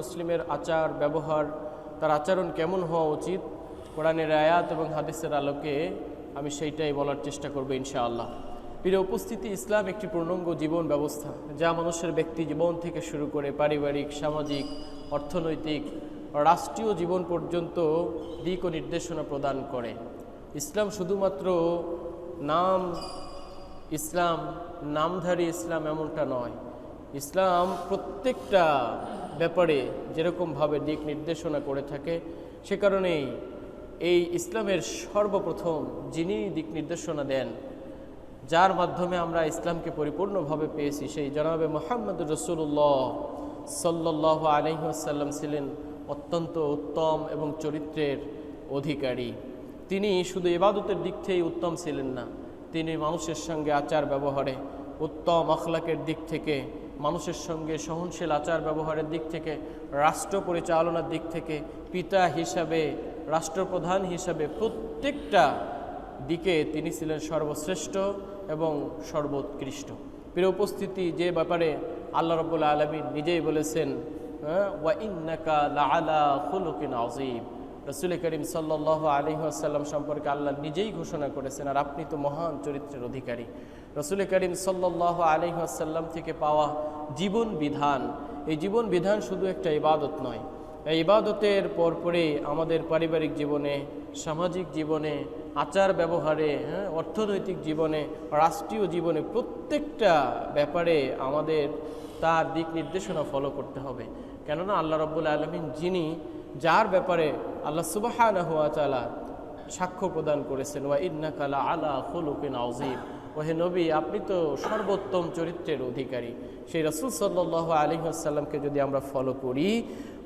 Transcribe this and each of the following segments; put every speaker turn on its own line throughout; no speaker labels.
মুসলিমের আচার, ব্যবহার, তার আচরণ কেমন হওয়া উচিত? কোরআনের আয়াত এবং হাদিসের আলোকে আমি সেইটাই বলার চেষ্টা করব ইনশাআল্লাহ। প্রিয় উপস্থিতি, ইসলাম একটি পূর্ণাঙ্গ জীবন ব্যবস্থা, যা মানুষের ব্যক্তি জীবন থেকে শুরু করে পারিবারিক, সামাজিক, অর্থনৈতিক, রাষ্ট্রীয় জীবন পর্যন্ত দিক ও নির্দেশনা প্রদান করে। ইসলাম শুধুমাত্র নাম ইসলাম, নামধারী ইসলাম এমনটা নয়। ইসলাম প্রত্যেকটা ব্যাপারে যেরকমভাবে দিক নির্দেশনা করে থাকে, সে কারণেই এই ইসলামের সর্বপ্রথম যিনি দিক নির্দেশনা দেন, যার মাধ্যমে আমরা ইসলামকে পরিপূর্ণভাবে পেয়েছি, সেই জনাবে মোহাম্মদ রসুল্লাহ সাল্লাহ আলহিহাসাল্লাম ছিলেন অত্যন্ত উত্তম এবং চরিত্রের অধিকারী। তিনি শুধু ইবাদতের দিক থেকেই উত্তম ছিলেন না, তিনি মানুষের সঙ্গে আচার ব্যবহারে উত্তম আখলাকের দিক থেকে, মানুষের সঙ্গে সহনশীল আচার ব্যবহারের দিক থেকে, রাষ্ট্র পরিচালনার দিক থেকে, পিতা হিসাবে, রাষ্ট্রপ্রধান হিসাবে প্রত্যেকটা দিকে তিনি ছিলেন সর্বশ্রেষ্ঠ এবং সর্বোৎকৃষ্ট। প্রিয় উপস্থিতি, যে ব্যাপারে আল্লাহ রবুল্লা আলমী নিজেই বলেছেন রসুল করিম সাল্লাহ আলহিহাসাল্লাম সম্পর্কে আল্লাহ নিজেই ঘোষণা করেছেন, আর আপনি তো মহান চরিত্রের অধিকারী। রসুল করিম সাল্লাহ আলহিহাসাল্লাম থেকে পাওয়া জীবন বিধান, এই জীবন বিধান শুধু একটা ইবাদত নয়। এই ইবাদতের পরপরে আমাদের পারিবারিক জীবনে, সামাজিক জীবনে, আচার ব্যবহারে হ্যাঁ অর্থনৈতিক জীবনে, রাষ্ট্রীয় জীবনে প্রত্যেকটা ব্যাপারে আমাদের তার দিক নির্দেশনা ফলো করতে হবে। কেননা আল্লাহ রব্বুল আলমিন যিনি যার ব্যাপারে আল্লাহ সুবাহ সাক্ষ্য প্রদান করেছেন, ওয়া ইন্নাকালা আলা খুলুকিন আউজিম ওহে নবী, আপনি তো সর্বোত্তম চরিত্রের অধিকারী। সেই রসুল সাল্লাহ আসাল্লামকে যদি আমরা ফলো করি,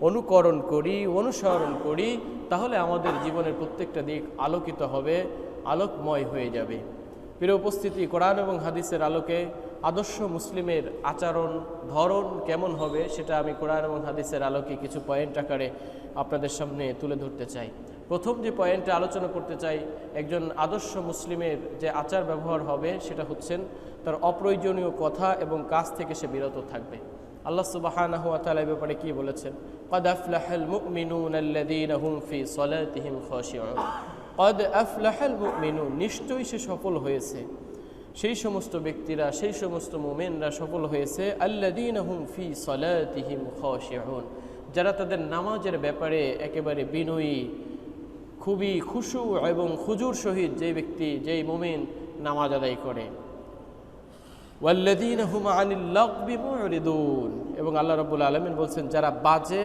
অনুকরণ করি, অনুসরণ করি, তাহলে আমাদের জীবনের প্রত্যেকটা দিক আলোকিত হবে, আলোকময় হয়ে যাবে। প্রিয় উপস্থিতি, কোরআন এবং হাদিসের আলোকে আদর্শ মুসলিমের আচরণ, ধরন কেমন হবে সেটা আমি কোরআন এবং হাদিসের আলোকে কিছু পয়েন্ট আকারে আপনাদের সামনে তুলে ধরতে চাই। প্রথম যে পয়েন্টে আলোচনা করতে চাই, একজন আদর্শ মুসলিমের যে আচার ব্যবহার হবে সেটা হচ্ছেন তার অপ্রয়োজনীয় কথা এবং কাজ থেকে সে বিরত থাকবে। আল্লাহ সুবাহ ব্যাপারে কি বলেছেন? হুম ফি নিশ্চয়ই সে সফল হয়েছে। সেই সমস্ত ব্যক্তিরা, সেই সমস্ত মোমেনরা সফল হয়েছে। আল্লাদিন হুম ফি সলাতিহিম যারা তাদের নামাজের ব্যাপারে একেবারে বিনয়ী, খুবই খুশু এবং খুজুর সহিত যে ব্যক্তি, যেই মোমেন নামাজ আদায় করে। ওয়াল্লাদিন হুম আনিল লাগবি মুরিদুন এবং আল্লাহ রাব্বুল আলামিন বলছেন, যারা বাজে